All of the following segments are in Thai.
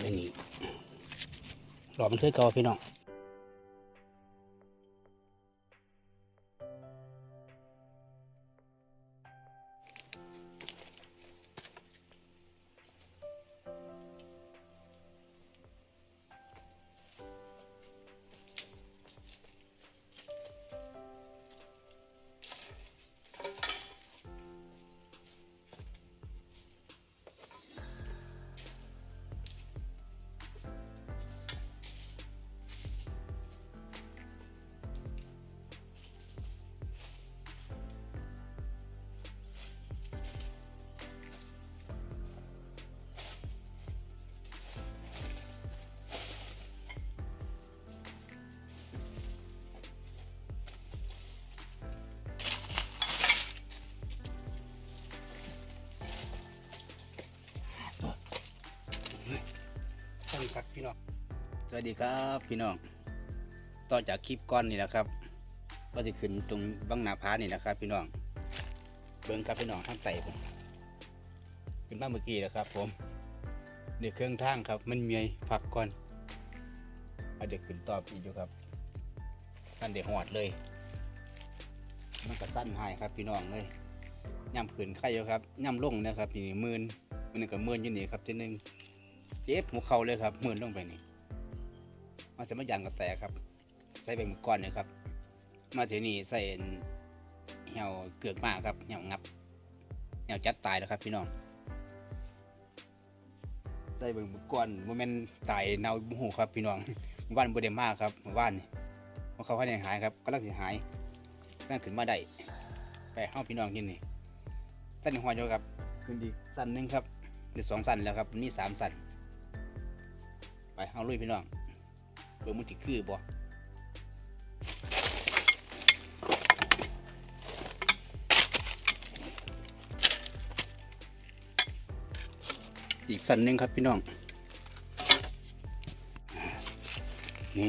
ไม่หนีรอมันคือเก่าพี่น้อง ครับพี่น้อง สวัสดีครับพี่น้อง ต่อจากคลิปก้อนนี่นะครับ ก็จะขึ้นตรงบังนาพานี่นะครับ พี่น้อง เบิ้งครับพี่น้องข้างใส่ผมขึ้นมาเมื่อกี้นะครับ ผมเด็กเครื่องทางครับ มันเมียพักก่อนเอาเด็กขึ้นตอบอีกอยู่ครับท่านเด็กหอดเลย มันก็สั้นหายครับ พี่น้องเลยย่ำขึ้นไข่อยู่ครับย่ำลงนะครับนี่มื่นมันก็มื่นอยู่นี่ครับทีนึง เจ็บหัวเข่าเลยครับมือนลงไปนี่มาจะมายางกระแตครับ ใส่ใบมือก้อนเลยครับ มาทีนี่ใส่เหี่ยวเกือกมากครับเหี่ยวงับเหี่ยวจัดตายแล้วครับ พี่น้องใส่ใบมือก้อนโมเมนตายเน่าบุหูครับพี่น้องว่านบไดมากครับว่านนี่ว่าเขาให้หายครับก็ลังสิหายนั่งขึ้นมาได้ไปห้าพี่น้องกินนี่สั้นหัวโยครับขึ้นอีกสั้นหนึงครับเดี๋ยวสองสั้นแล้วครับนี่สามสั้น ไปเอาลุยพี่น้องเบิ่งมันสิคือบ่อีกสันหนึ่งครับพี่น้อง นี่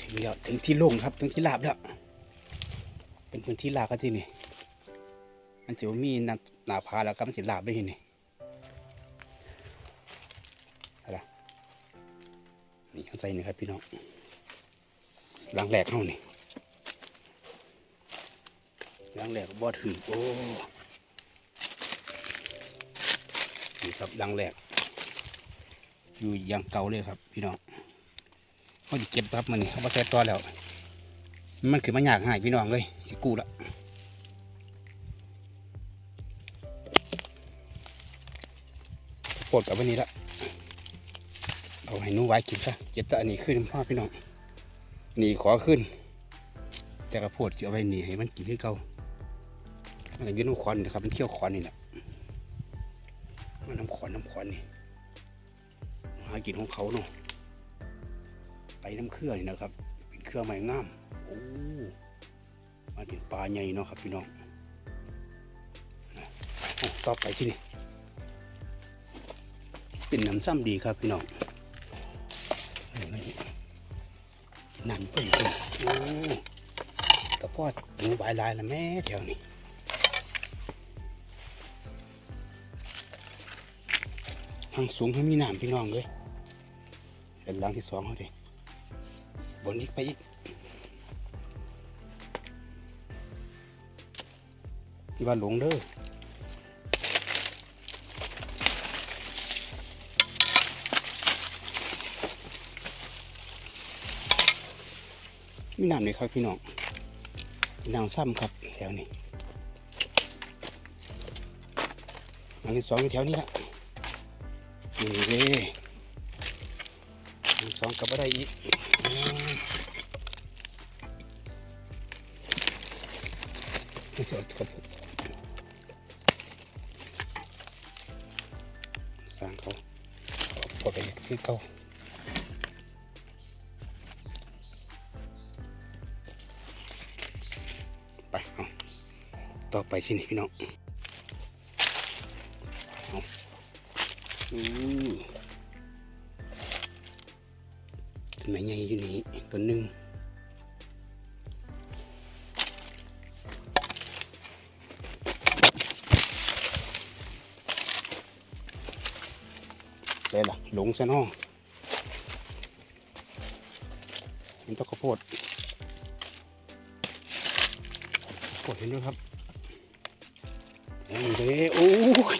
ถึงแล้วถึงที่โล่งครับ ถึงที่ราบแล้ว เป็นพื้นที่ราบครับที่นี่ มันจะมีหนาพาแล้วก็มันจะราบได้ที่นี่ ใส่นี่ครับพี่น้องล้างแหลกเขานี่ล้างแหลกบอดหือโอ้นี่ครับล้างแหลกอยู่อย่างเก่าเลยครับ พี่น้องเขาจะเก็บครับมันนี่เขามาใส่ตัวแล้ว มันคือมันอยากหายพี่น้องเลยสิกูละปวดกับวันนี้ละ เอาให้นูไว้กินซะเจ็ดแตอันนี้ขึ้นพ่อพี่น้องหนีขอขึ้นแต่กระโพดจะเอาไว้หนีให้มันกินให้เก่ามันยืนน้ำขอนนะครับ มันเที่ยวขอนนี่แหละมันน้ำขอนน้ำขอนนี่หากินของเขาเนาะไปน้ำเครือนี่นะครับ เป็นเครือไม้งามโอ้มาเป็นปลาใหญ่เนาะครับพี่น้องต่อไปที่นี่เป็นน้ำซ้ำดีครับพี่น้อง นั่นเพิ่งเป็นโอ้แต่พ่อหนูใบลายละแม่แถวนี้ทางสูงเขามีน้ำพี่น้องเลยเป็นหลังที่สองเขาดิบนอีกไปอีกที่ว่าหลงเด้อ มีน้ำเลยครับพี่น้องน้ำซ้ำครับแถวนี้หลังที่สองอยู่แถวนี้ละนี่เลยหลังสองกับอะไรอีกอืมนี่สอดครับสร้างเขาพอไปคือเขา ต่อไปที่นี่พี่น้องต้นไม้ใหญ่อยู่นี่ต้นหนึ่งได้ละหลงซะน้องเห็นต้นข้าวโพดข้าวโพดเห็นด้วยครับ โอ้ยเโอ้ย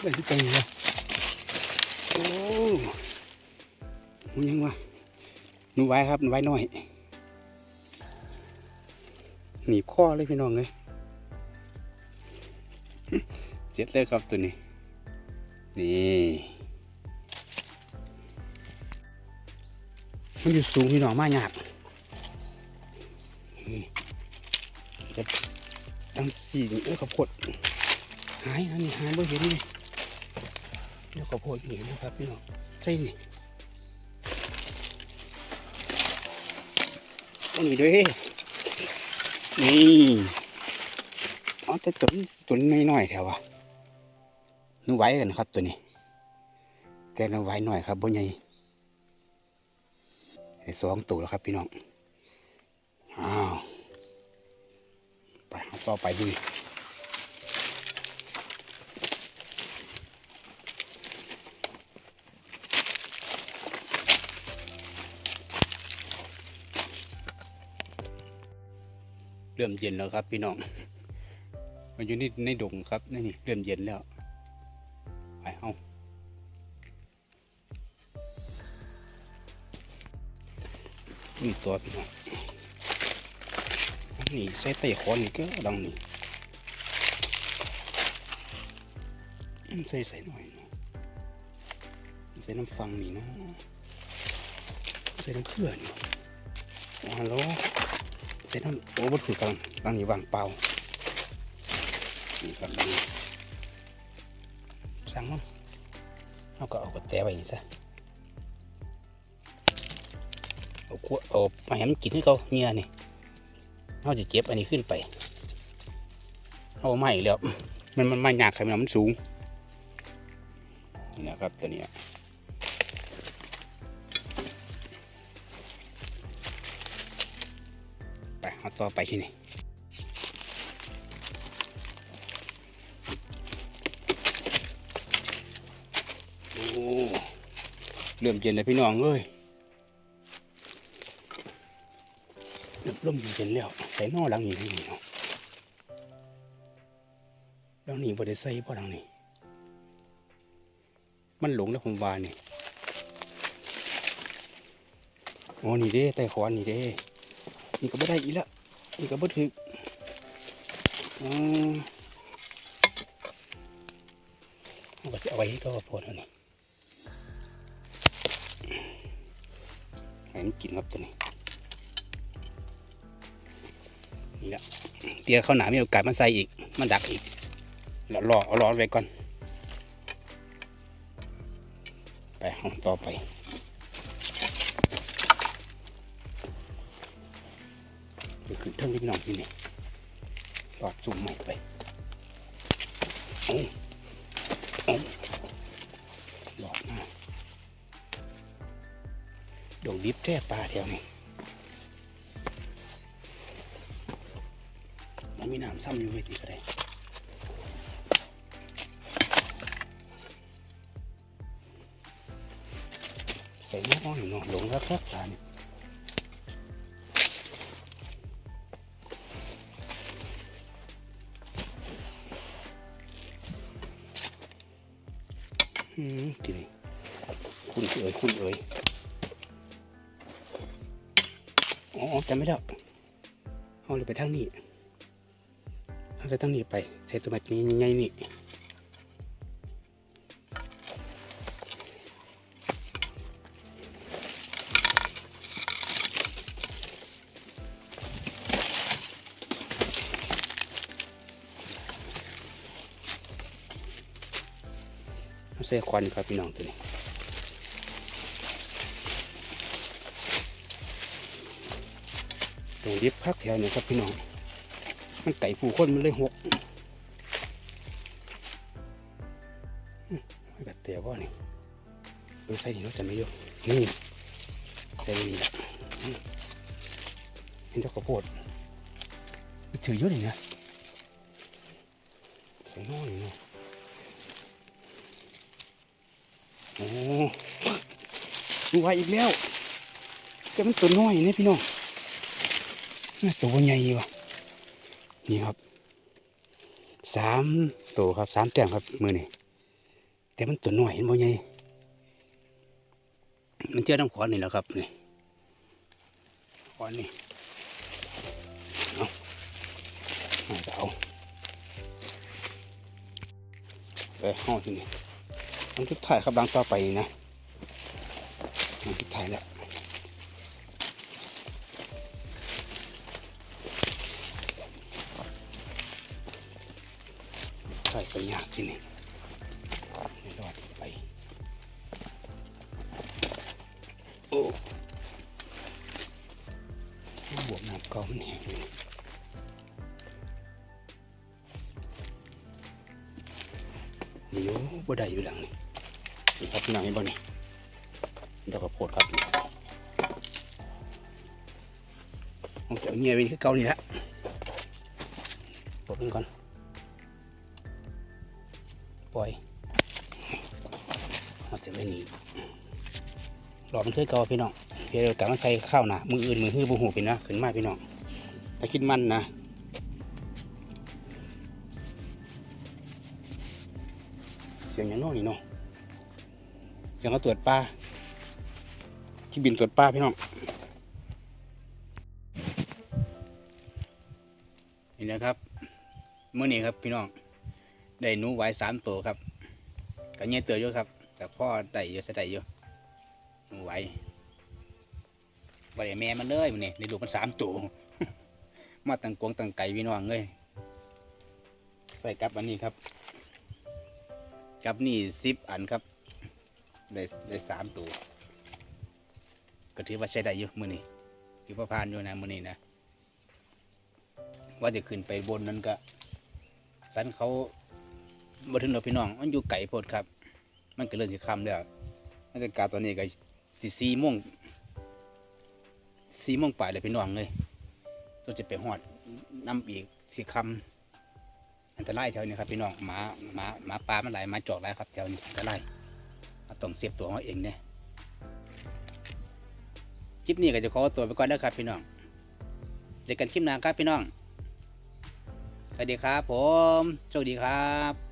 ได้ตังเลยโอ้มันยังวะหนูไว้ครับหนูไว้หน่อยหนีบข้อเลยพี่น้องเลยเสร็จเลยครับตัวนี้ นี่มันอยู่สูงพี่น้องมากยา กนี่เด็ดตั้งสี่นี่เอ้ข้าวโพดหายอันนี้หายบ่เห็นเลยเดี๋ยวข้าวโพดอยู่นี่นะครับพี่น้องใส่นี่อันนี้ด้วยนี่อ๋อแต่ตัวนี้ตัวนี้น้อยๆแถววะนึกไว้กันครับตัวนี้แกนึกไว้หน่อยครับบ่ใหญ่ไอ้สองตัวแล้วครับพี่น้องอ้าว เอาต่อไปดูเริ่มเย็นแล้วครับพี่น้อง มันอยู่ในในดงครับนี่นี่เริ่มเย็นแล้ว ไปเอานี่ตัวพี่น้อง นนี่ใส่ไต่ขอนี่ก็ดังนี่อืมใส่ใส่หน่อยเนาะใส่น้ำฟังนี่เนาะใส่น้ำเกลือนี่อ๋อฮัลโหลใส่น้ำโอ้บดถือกันบางนี่วางเปล่านี่ครับนี่สั่งมันเอาก็เอากระแตไว้นี่ซะเอาขวดเอามาให้มันกินให้เขาเงี้ยนี่ เขาจะเจ็บอันนี้ขึ้นไปเอาไม่แล้วมันมันไม่หนักครับมันสูงนี่นะครับตัวนี้ไปเอาต่อไปที่นี่เริ่มเย็นแล้วพี่น้องเอ้ยเริ่มร่มเย็นแล้ว ใส่นอหลังนี้ให้นี่เนาะหลังนี้บ่ได้ใส่เพราะหลังนี้ มันหลงแล้วผมวานี่โอ้นี่เด้ใต้ขวานนี่เด้ นี่ก็บ่ได้อีกแล้วนี่ก็บ่ถึกอืมเอก็สิเอาไว้ก็พอแล้วนี่ให้มันกินครับตัวนี้ นี่แหละเตียเข้าหนามีโอกาสมันใส่อีก มันดักอีกแล้วรอเอารอไว้ก่อน ไปห้องต่อไปไปขึ้นเทิงนิดหน่อยนี่นี่หลอดซุ่มใหม่ไปเอาเอหลอดมาดงดิบแท้ปลาแถวนี้ มันมีน้ำซ้ำอยู่เวทีก็ได้ใส่น้อยหน่อยหลงแล้วครับปลาเนี่ยอืมทีนี้คุณเอ๋ยคุณเอ๋ยอ๋อจำไม่ได้เอาเลยไปทางนี้ เอาไปทางนี้ไปใช้ตัวแบบนี้ยังไงนี่เอาใส่ควันครับพี่น้องตัวนี้ตรงดิบพักแถวนี้ครับพี่น้อง มันไก่ผู้คนมันเลยหกมไม่กัดเตี๋ยว่านี่เออใส่นี่เราจะไม่เยอะนี่ใส่นี่แหละเห็นเจ้าข้าวโพดถือเยอะเลยนะใส่น้อยเนาะโอ้ดูไวอีกแล้วแต่มันตัวน้อยนี่พี่น้องน่าตัวใหญ่ว่ะ นี่ครับสามตัวครับสามแต้มครับมือนี่แต่มันตัวน้อยเห็นบ่ใหญ่มันเจอน้ำขอนนี่แหละครับนี่ขอนนี่เอาเอาเอาไปห้องที่นี่ต้อันทุดท้ายครับดังต่อไปนี่นะอันทุดท้ายแล้ว ใส่ไปยากที่นี่ไม่รอดไป โอ้บวกน้ำเก่ามันแห้งเลยนี่โอ้บ่ได้อยู่หลังนี่นี่ครับพี่น้องเห็นบ่นี่ดอกกระโพดครับผมจะเอาเงียบไปคือเก่านี่แหละปลดมันก่อน ปล่อยเอาเสร็จแล้วนี่รอมันคือเก่าพี่น้องเพียงแต่มาใส่ข้าวนะมืออื่นมือหื้อบุหูพี่นะขึ้นมาพี่น้องถ้าคิดมันนะเสียงอย่างโน้นนี่เนาะเสียงเขาตรวจปลาที่บินตรวจปลาพี่น้องนี่นะครับเมื่อนี้ครับพี่น้อง ได้หนูไว้สามตัวครับก็เงี้ยเตืออยู่ครับ แต่พ่อได้เยอะใส่ได้เยอะหนูไว้บริแม่มันเลยมันนี่ในลูกมันสามตัวมาตั้งกวงตั้งไก่พี่น้องเลยใส่กับอันนี้ครับกับนี่สิบอันครับได้ได้สามตัวก็ถือว่าใช้ได้เยอะมือนี่ถือว่าผ่านอยู่นะมือนี่นะว่าจะขึ้นไปบนนั้นก็สันเขา บ่ถึงเราพี่น้อง มันอยู่ไก่โพดครับ มันก็เริ่มสิคำแล้วบรรยากาศตอนนี้ก็สิสี่โมงสี่โมงปลายเลยพี่น้องเลยต้องจะไปหอดน้ำอีกสี่คำอันตรายแถวนี้ครับพี่น้องหมาหมาหมาปลามันหลายหมาจอกหลายครับแถวนี้อันตรายเราต้องเสียบตัวเราเองเนี่ยคลิปนี้ก็จะขอตัวไปก่อนแล้วครับพี่น้องเจอกันคลิปหน้าครับพี่น้อง สวัสดีครับผม โชคดีครับ